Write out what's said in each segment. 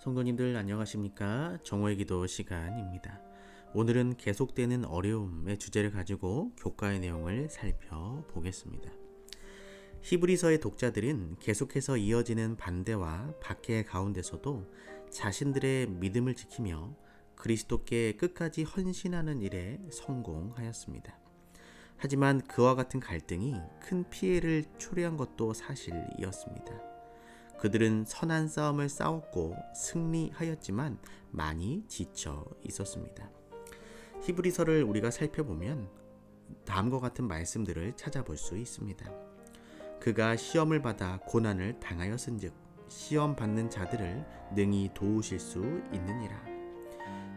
성도님들 안녕하십니까? 정오의 기도 시간입니다. 오늘은 계속되는 어려움의 주제를 가지고 교과의 내용을 살펴보겠습니다. 히브리서의 독자들은 계속해서 이어지는 반대와 박해의 가운데서도 자신들의 믿음을 지키며 그리스도께 끝까지 헌신하는 일에 성공하였습니다. 하지만 그와 같은 갈등이 큰 피해를 초래한 것도 사실이었습니다. 그들은 선한 싸움을 싸웠고 승리하였지만 많이 지쳐 있었습니다. 히브리서를 우리가 살펴보면 다음과 같은 말씀들을 찾아볼 수 있습니다. 그가 시험을 받아 고난을 당하였은즉 시험 받는 자들을 능히 도우실 수 있느니라.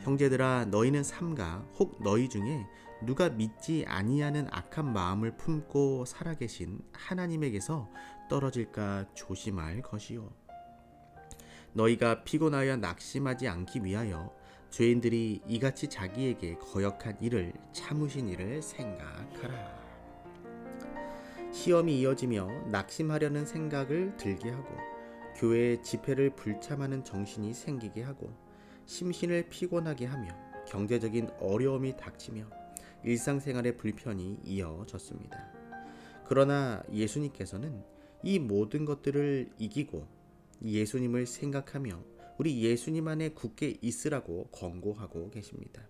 형제들아 너희는 삼가 혹 너희 중에 누가 믿지 아니하는 악한 마음을 품고 살아계신 하나님에게서 떨어질까 조심할 것이요. 너희가 피곤하여 낙심하지 않기 위하여 죄인들이 이같이 자기에게 거역한 일을 참으신 일을 생각하라. 시험이 이어지며 낙심하려는 생각을 들게 하고 교회의 집회를 불참하는 정신이 생기게 하고 심신을 피곤하게 하며 경제적인 어려움이 닥치며 일상생활의 불편이 이어졌습니다. 그러나 예수님께서는 이 모든 것들을 이기고 예수님을 생각하며 우리 예수님 안에 굳게 있으라고 권고하고 계십니다.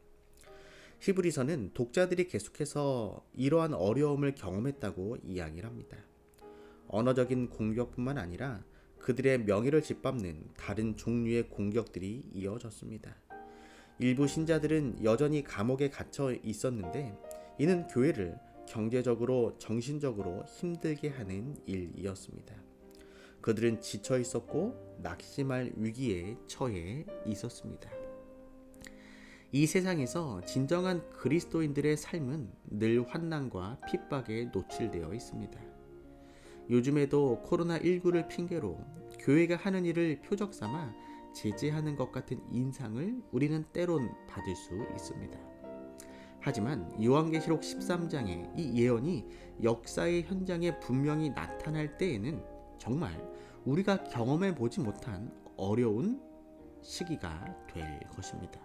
히브리서는 독자들이 계속해서 이러한 어려움을 경험했다고 이야기를 합니다. 언어적인 공격뿐만 아니라 그들의 명예를 짓밟는 다른 종류의 공격들이 이어졌습니다. 일부 신자들은 여전히 감옥에 갇혀 있었는데 이는 교회를 경제적으로 정신적으로 힘들게 하는 일이었습니다. 그들은 지쳐 있었고 낙심할 위기에 처해 있었습니다. 이 세상에서 진정한 그리스도인들의 삶은 늘 환난과 핍박에 노출되어 있습니다. 요즘에도 코로나19를 핑계로 교회가 하는 일을 표적 삼아 제재하는 것 같은 인상을 우리는 때론 받을 수 있습니다. 하지만 요한계시록 13장의 이 예언이 역사의 현장에 분명히 나타날 때에는 정말 우리가 경험해 보지 못한 어려운 시기가 될 것입니다.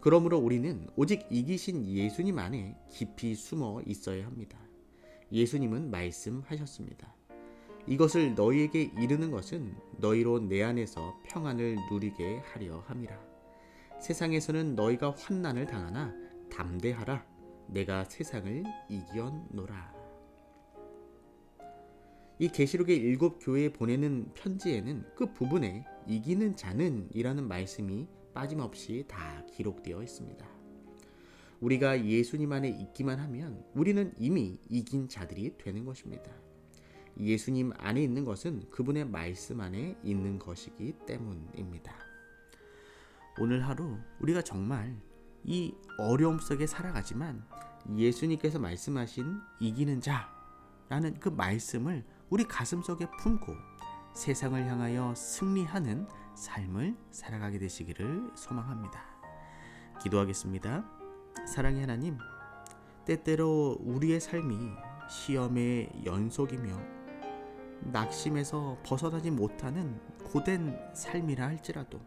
그러므로 우리는 오직 이기신 예수님 안에 깊이 숨어 있어야 합니다. 예수님은 말씀하셨습니다. 이것을 너희에게 이르는 것은 너희로 내 안에서 평안을 누리게 하려 함이라. 세상에서는 너희가 환난을 당하나 담대하라. 내가 세상을 이겨노라. 이 계시록의 일곱 교회에 보내는 편지에는 그 부분에 이기는 자는이라는 말씀이 빠짐없이 다 기록되어 있습니다. 우리가 예수님 안에 있기만 하면 우리는 이미 이긴 자들이 되는 것입니다. 예수님 안에 있는 것은 그분의 말씀 안에 있는 것이기 때문입니다. 오늘 하루 우리가 정말 이 어려움 속에 살아가지만 예수님께서 말씀하신 이기는 자라는 그 말씀을 우리 가슴 속에 품고 세상을 향하여 승리하는 삶을 살아가게 되시기를 소망합니다. 기도하겠습니다. 사랑의 하나님, 때때로 우리의 삶이 시험의 연속이며 낙심에서 벗어나지 못하는 고된 삶이라 할지라도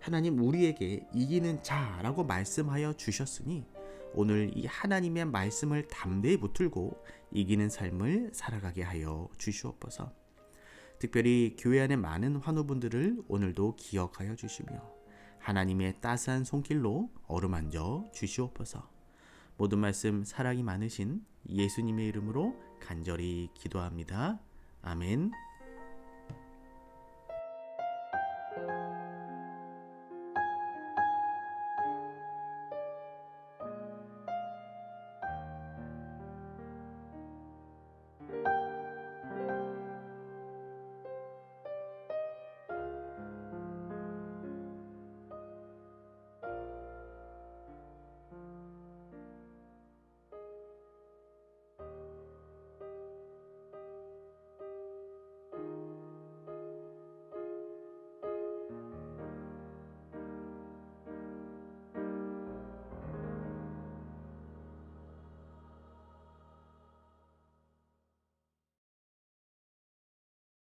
하나님 우리에게 이기는 자라고 말씀하여 주셨으니 오늘 이 하나님의 말씀을 담대히 붙들고 이기는 삶을 살아가게 하여 주시옵소서. 특별히 교회 안에 많은 환우분들을 오늘도 기억하여 주시며 하나님의 따스한 손길로 어루만져 주시옵소서. 모든 말씀 사랑이 많으신 예수님의 이름으로 간절히 기도합니다. 아멘.